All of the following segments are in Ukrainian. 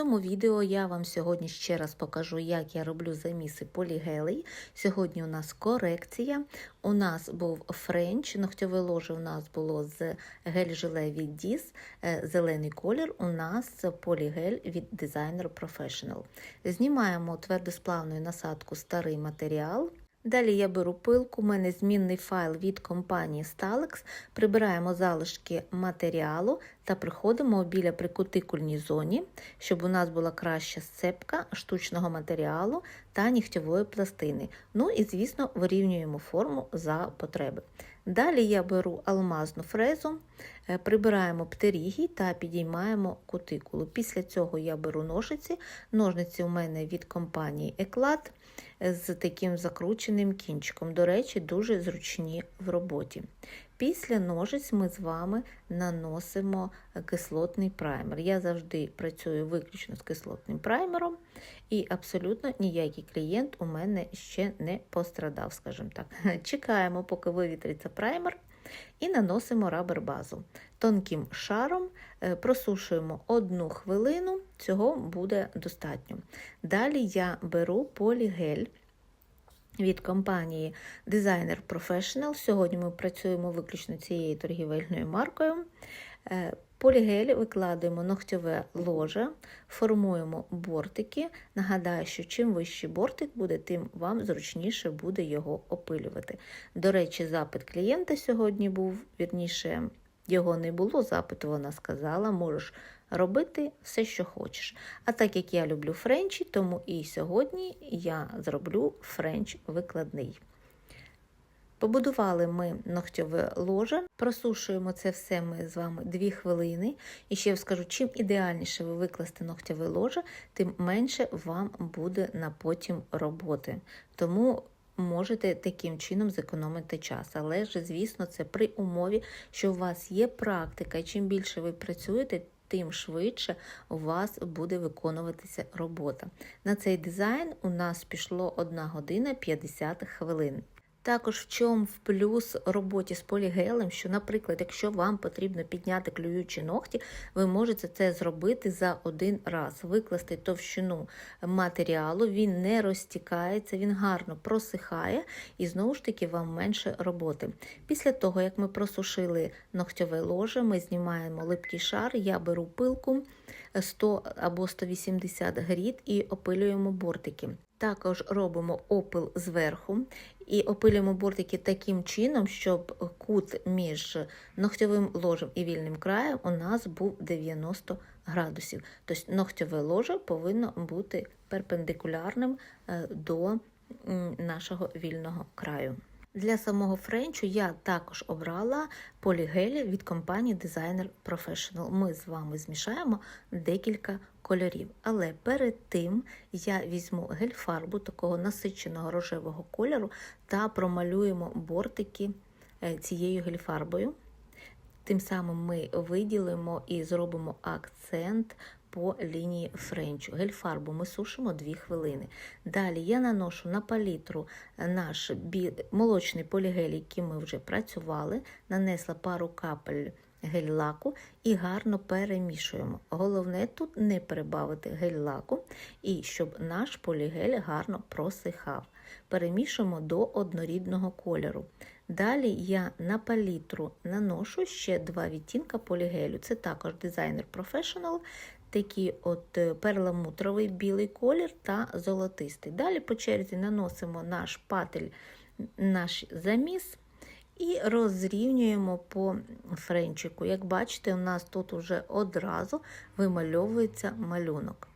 цьому відео я вам сьогодні ще раз покажу, як я роблю заміси полігелей. Сьогодні у нас корекція. У нас був френч, ногтьове ложе у нас було з гель-желе від Діс, е, зелений колір. У нас полігель від Designer Professional. Знімаємо твердосплавною насадку старий матеріал. Далі я беру пилку, у мене змінний файл від компанії Stalex, прибираємо залишки матеріалу та приходимо біля прикутикульній зоні, щоб у нас була краща сцепка штучного матеріалу та нігтєвої пластини. Ну і, звісно, вирівнюємо форму за потреби. Далі я беру алмазну фрезу, прибираємо птеріги та підіймаємо кутикулу. Після цього я беру ножиці. Ножниці у мене від компанії Еклад з таким закрученим кінчиком. До речі, дуже зручні в роботі. Після ножиць ми з вами наносимо кислотний праймер. Я завжди працюю виключно з кислотним праймером, і абсолютно ніякий клієнт у мене ще не пострадав, скажімо так. Чекаємо, поки вивітриться праймер. І наносимо рабер базу. Тонким шаром просушуємо одну хвилину, цього буде достатньо. Далі я беру полігель від компанії Designer Professional. Сьогодні ми працюємо виключно цією торгівельною маркою. Полігель викладаємо ногтьове ложе, формуємо бортики. Нагадаю, що чим вищий бортик буде, тим вам зручніше буде його опилювати. До речі, запит клієнта сьогодні був, вірніше, його не було запиту, вона сказала, можеш робити все, що хочеш. А так як я люблю френчі, тому і сьогодні я зроблю френч викладний. Побудували ми ногтьове ложе, просушуємо це все ми з вами 2 хвилини. І ще скажу, чим ідеальніше ви викласти ногтьове ложе, тим менше вам буде на потім роботи. Тому можете таким чином зекономити час. Але ж, звісно, це при умові, що у вас є практика, і чим більше ви працюєте, тим швидше у вас буде виконуватися робота. На цей дизайн у нас пішло 1 година 50 хвилин. Також в чому в плюс роботі з полігелем, що, наприклад, якщо вам потрібно підняти клюючі ногті, ви можете це зробити за один раз, викласти товщину матеріалу, він не розтікається, він гарно просихає і знову ж таки вам менше роботи. Після того, як ми просушили ногтьове ложе, ми знімаємо липкий шар, я беру пилку 100 або 180 гріт і опилюємо бортики. Також робимо опил зверху і опилюємо бортики таким чином, щоб кут між ногтьовим ложем і вільним краєм у нас був 90 градусів. Тобто ногтьове ложе повинно бути перпендикулярним до нашого вільного краю. Для самого френчу я також обрала полігелі від компанії Designer Professional. Ми з вами змішаємо декілька кольорів. Але перед тим я візьму гель-фарбу такого насиченого рожевого кольору та промалюємо бортики цією гель-фарбою. Тим самим ми виділимо і зробимо акцент по лінії френчу. Гель-фарбу ми сушимо 2 хвилини. Далі я наношу на палітру наш молочний полігель, який ми вже працювали, нанесла пару капель гель-лаку і гарно перемішуємо. Головне тут не перебавити гель-лаку і щоб наш полігель гарно просихав. Перемішуємо до однорідного кольору. Далі я на палітру наношу ще два відтінка полігелю. Це також Designer Professional, такий от перламутровий білий колір та золотистий. Далі по черзі наносимо наш патель, наш заміс і розрівнюємо по френчику. Як бачите, у нас тут вже одразу вимальовується малюнок.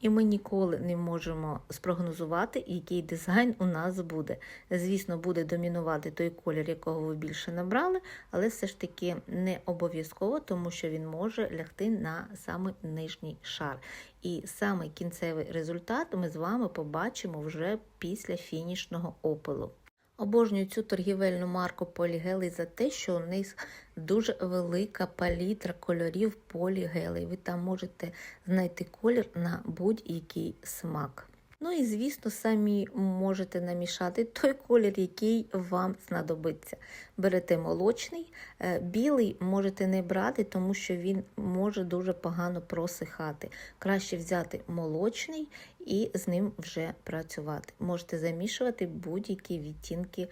І ми ніколи не можемо спрогнозувати, який дизайн у нас буде. Звісно, буде домінувати той колір, якого ви більше набрали, але все ж таки не обов'язково, тому що він може лягти на самий нижній шар. І саме кінцевий результат ми з вами побачимо вже після фінішного опилу. Обожнюю цю торгівельну марку полігелей за те, що у них дуже велика палітра кольорів полігелей. Ви там можете знайти колір на будь-який смак. Ну і, звісно, самі можете намішати той колір, який вам знадобиться. Берете молочний, е, білий можете не брати, тому що він може дуже погано просихати. Краще взяти молочний і з ним вже працювати. Можете замішувати будь-які відтінки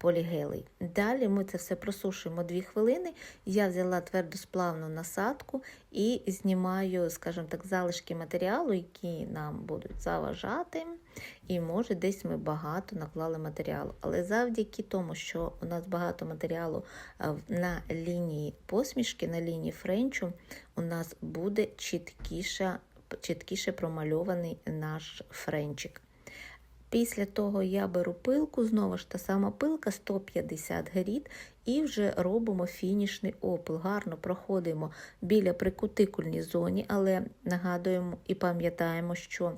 полігелей. Далі ми це все просушуємо 2 хвилини. Я взяла твердосплавну насадку і знімаю, скажімо так, залишки матеріалу, які нам будуть заважати. І може десь ми багато наклали матеріалу. Але завдяки тому, що у нас багато матеріалу е, на лінії посмішки, на лінії френчу, у нас буде чіткіше, чіткіше промальований наш френчик. Після того я беру пилку, знову ж та сама пилка 150 гріт, і вже робимо фінішний опил. Гарно проходимо біля прикутикульній зоні, але нагадуємо і пам'ятаємо, що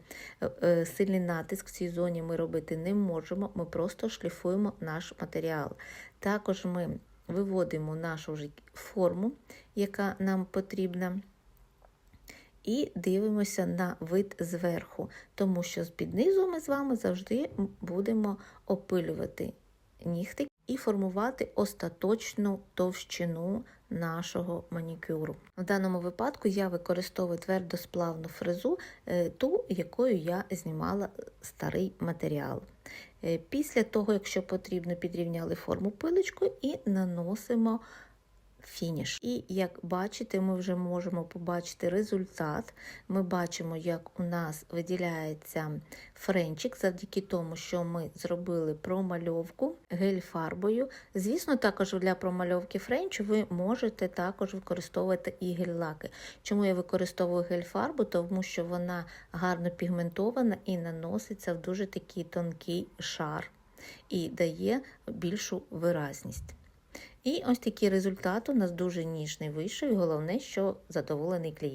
е, сильний натиск в цій зоні ми робити не можемо, ми просто шліфуємо наш матеріал. Також ми виводимо нашу форму, яка нам потрібна. І дивимося на вид зверху, тому що з-під низу ми з вами завжди будемо опилювати нігтик і формувати остаточну товщину нашого манікюру. В даному випадку я використовую твердосплавну фрезу, е, ту, якою я знімала старий матеріал. Е, Після того, якщо потрібно, підрівняли форму пилочкою і наносимо фініш. І як бачите, ми вже можемо побачити результат. Ми бачимо, як у нас виділяється френчик завдяки тому, що ми зробили промальовку гель-фарбою. Звісно, також для промальовки френчу ви можете також використовувати і гель-лаки. Чому я використовую гель-фарбу? Тому що вона гарно пігментована і наноситься в дуже такий тонкий шар і дає більшу виразність. І ось такий результат у нас дуже ніжний вийшов, і головне, що задоволений клієнт.